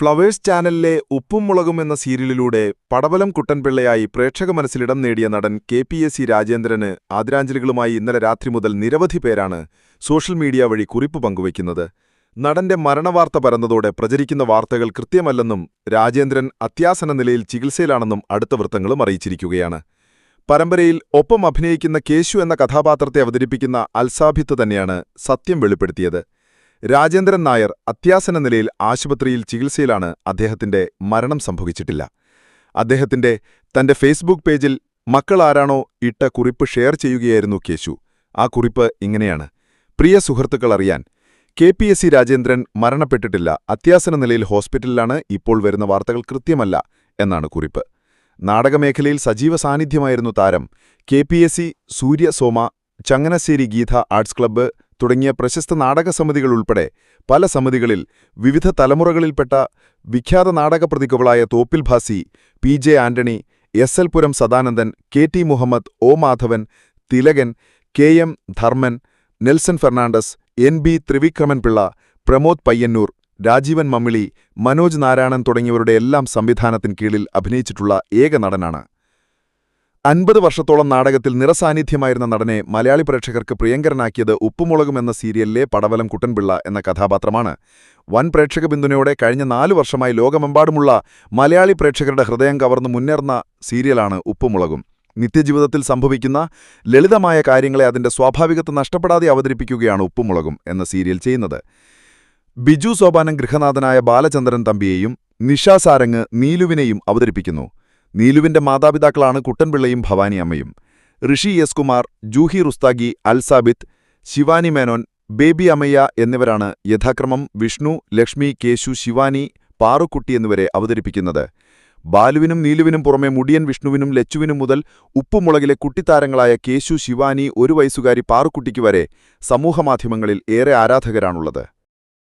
Flowers ചാനലിലെ ഉപ്പും മുളകും എന്ന സീരിയലിലൂടെ പടവലം കുട്ടൻപിള്ളയായി പ്രേക്ഷക മനസ്സിലിടം നേടിയ നടൻ കെ പി എസ് സി രാജേന്ദ്രന് ആദരാഞ്ജലികളുമായി ഇന്നലെ രാത്രി മുതൽ നിരവധി പേരാണ് സോഷ്യൽ മീഡിയ വഴി കുറിപ്പ് പങ്കുവയ്ക്കുന്നത്. നടന്റെ മരണവാർത്ത പരന്നതോടെ പ്രചരിക്കുന്ന വാർത്തകൾ കൃത്യമല്ലെന്നും രാജേന്ദ്രൻ അത്യാസന നിലയിൽ ചികിത്സയിലാണെന്നും അടുത്ത വൃത്തങ്ങളും അറിയിച്ചിരിക്കുകയാണ്. പരമ്പരയിൽ ഒപ്പം അഭിനയിക്കുന്ന കേശു എന്ന കഥാപാത്രത്തെ അവതരിപ്പിക്കുന്ന അൽസാഭിത്ത് തന്നെയാണ് സത്യം വെളിപ്പെടുത്തിയത്. രാജേന്ദ്രൻ നായർ അത്യാസന നിലയിൽ ആശുപത്രിയിൽ ചികിത്സയിലാണ് അദ്ദേഹത്തിന്റെ മരണം സംഭവിച്ചിട്ടില്ല. അദ്ദേഹത്തിന്റെ തന്റെ ഫേസ്ബുക്ക് പേജിൽ മക്കളാരാണോ ഇട്ട കുറിപ്പ് ഷെയർ ചെയ്യുകയായിരുന്നു കേശു. ആ കുറിപ്പ് ഇങ്ങനെയാണ്. പ്രിയ സുഹൃത്തുക്കൾ അറിയാൻ K P S C Rajendran മരണപ്പെട്ടിട്ടില്ല. അത്യാസന നിലയിൽ ഹോസ്പിറ്റലിലാണ് ഇപ്പോൾ വരുന്ന വാർത്തകൾ കൃത്യമല്ല എന്നാണ് കുറിപ്പ്. നാടകമേഖലയിൽ സജീവ സാന്നിധ്യമായിരുന്നു താരം. K P S C Changanassery Geetha arts club തുടങ്ങിയ പ്രശസ്ത നാടകസമിതികൾ ഉൾപ്പെടെ പല സമിതികളിൽ വിവിധ തലമുറകളിൽപ്പെട്ട വിഖ്യാത നാടകപ്രതിഭകളായ Thoppil Bhasi P J Antony S L Puram Sadanandan K T Muhammad O Madhavan Thilakan K M Dharman Nelson Fernandez N B Thrivikramanpillai Pramod Payyanur Rajeevan Mammili Manoj Narayanan തുടങ്ങിയവരുടെ എല്ലാം സംവിധാനത്തിൻ കീഴിൽ അഭിനയിച്ചിട്ടുള്ള ഏക നടനാണ്. അൻപത് വർഷത്തോളം നാടകത്തിൽ നിറസാന്നിധ്യമായിരുന്ന നടനെ മലയാളി പ്രേക്ഷകർക്ക് പ്രിയങ്കരനാക്കിയത് ഉപ്പുമുളകും എന്ന സീരിയലിലെ പടവലം കുട്ടൻപിള്ള എന്ന കഥാപാത്രമാണ്. വൻ പ്രേക്ഷക പിന്തുണയോടെ കഴിഞ്ഞ നാലു വർഷമായി ലോകമെമ്പാടുമുള്ള മലയാളി പ്രേക്ഷകരുടെ ഹൃദയം കവർന്നു മുന്നേറുന്ന സീരിയലാണ് ഉപ്പുമുളകും. നിത്യജീവിതത്തിൽ സംഭവിക്കുന്ന ലളിതമായ കാര്യങ്ങളെ അതിന്റെ സ്വാഭാവികത നഷ്ടപ്പെടാതെ അവതരിപ്പിക്കുകയാണ് ഉപ്പുമുളകും എന്ന സീരിയൽ ചെയ്യുന്നത്. ബിജു സോപാനം ഗൃഹനാഥനായ ബാലചന്ദ്രൻ തമ്പിയെയും നിഷാ സാരംഗ് നീലുവിനെയും അവതരിപ്പിക്കുന്നു. നീലുവിന്റെ മാതാപിതാക്കളാണ് കുട്ടൻപിള്ളയും ഭവാനി അമ്മയും. ഋഷി എസ് കുമാർ ജൂഹി റുസ്താഗി അൽസാബിത്ത് ശിവാനി മേനോൻ ബേബി അമ്മയ്യ എന്നിവരാണ് യഥാക്രമം വിഷ്ണു ലക്ഷ്മി കേശു ശിവാനി പാറുക്കുട്ടി എന്നിവരെ അവതരിപ്പിക്കുന്നത്. ബാലുവിനും നീലുവിനും പുറമെ മുടിയൻ വിഷ്ണുവിനും ലച്ചുവിനും മുതൽ ഉപ്പുമുളകിലെ കുട്ടിത്താരങ്ങളായ കേശു ശിവാനി ഒരു വയസ്സുകാരി പാറുക്കുട്ടിക്ക് വരെ സമൂഹമാധ്യമങ്ങളിൽ ഏറെ ആരാധകരാണുള്ളത്.